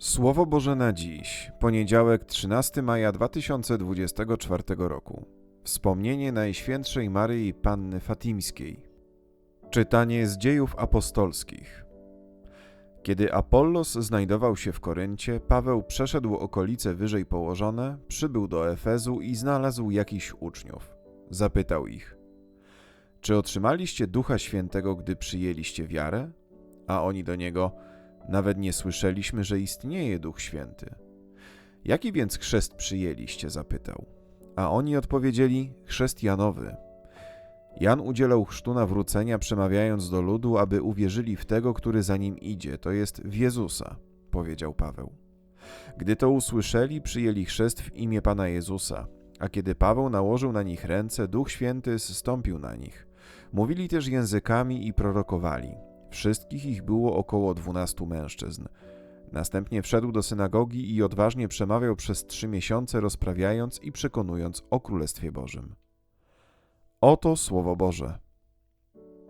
Słowo Boże na dziś, poniedziałek 13 maja 2024 roku. Wspomnienie Najświętszej Maryi Panny Fatimskiej. Czytanie z dziejów apostolskich. Kiedy Apollos znajdował się w Koryncie, Paweł przeszedł okolice wyżej położone, przybył do Efezu i znalazł jakichś uczniów. Zapytał ich: Czy otrzymaliście Ducha Świętego, gdy przyjęliście wiarę? A oni do niego: Nawet nie słyszeliśmy, że istnieje Duch Święty. Jaki więc chrzest przyjęliście? zapytał. A oni odpowiedzieli: Chrzest Janowy. Jan udzielał chrztu nawrócenia, przemawiając do ludu, aby uwierzyli w tego, który za nim idzie, to jest w Jezusa, powiedział Paweł. Gdy to usłyszeli, przyjęli chrzest w imię Pana Jezusa, a kiedy Paweł nałożył na nich ręce, Duch Święty zstąpił na nich. Mówili też językami i prorokowali. Wszystkich ich było około dwunastu mężczyzn. Następnie wszedł do synagogi i odważnie przemawiał przez trzy miesiące, rozprawiając i przekonując o Królestwie Bożym. Oto Słowo Boże.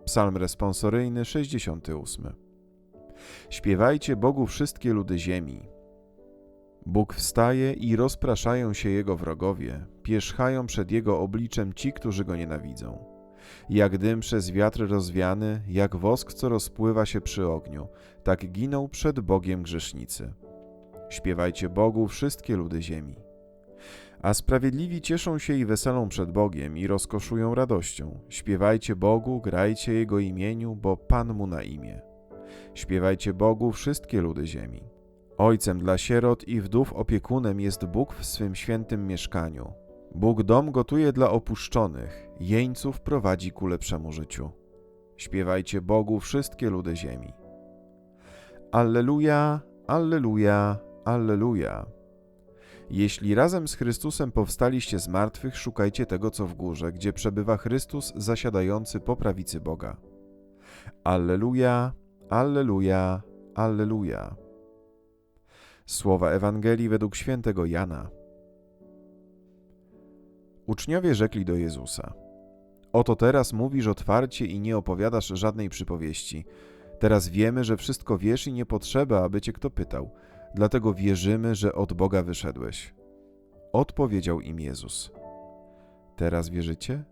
Psalm responsoryjny 68. Śpiewajcie Bogu wszystkie ludy ziemi. Bóg wstaje i rozpraszają się Jego wrogowie, pierzchają przed Jego obliczem ci, którzy Go nienawidzą. Jak dym przez wiatr rozwiany, jak wosk, co rozpływa się przy ogniu, tak giną przed Bogiem grzesznicy. Śpiewajcie Bogu wszystkie ludy ziemi. A sprawiedliwi cieszą się i weselą przed Bogiem i rozkoszują radością. Śpiewajcie Bogu, grajcie Jego imieniu, bo Pan mu na imię. Śpiewajcie Bogu wszystkie ludy ziemi. Ojcem dla sierot i wdów opiekunem jest Bóg w swym świętym mieszkaniu. Bóg dom gotuje dla opuszczonych, jeńców prowadzi ku lepszemu życiu. Śpiewajcie Bogu wszystkie ludy ziemi. Alleluja, alleluja, alleluja. Jeśli razem z Chrystusem powstaliście z martwych, szukajcie tego, co w górze, gdzie przebywa Chrystus zasiadający po prawicy Boga. Alleluja, alleluja, alleluja. Słowa Ewangelii według świętego Jana. Uczniowie rzekli do Jezusa: Oto teraz mówisz otwarcie i nie opowiadasz żadnej przypowieści. Teraz wiemy, że wszystko wiesz i nie potrzeba, aby cię kto pytał. Dlatego wierzymy, że od Boga wyszedłeś. Odpowiedział im Jezus: Teraz wierzycie?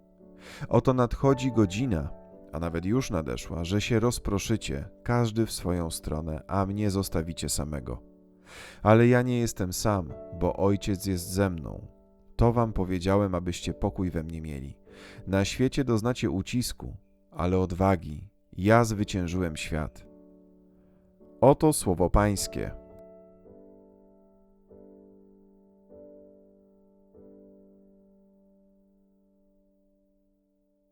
Oto nadchodzi godzina, a nawet już nadeszła, że się rozproszycie, każdy w swoją stronę, a mnie zostawicie samego. Ale ja nie jestem sam, bo Ojciec jest ze mną. To wam powiedziałem, abyście pokój we mnie mieli. Na świecie doznacie ucisku, ale odwagi. Ja zwyciężyłem świat. Oto słowo Pańskie.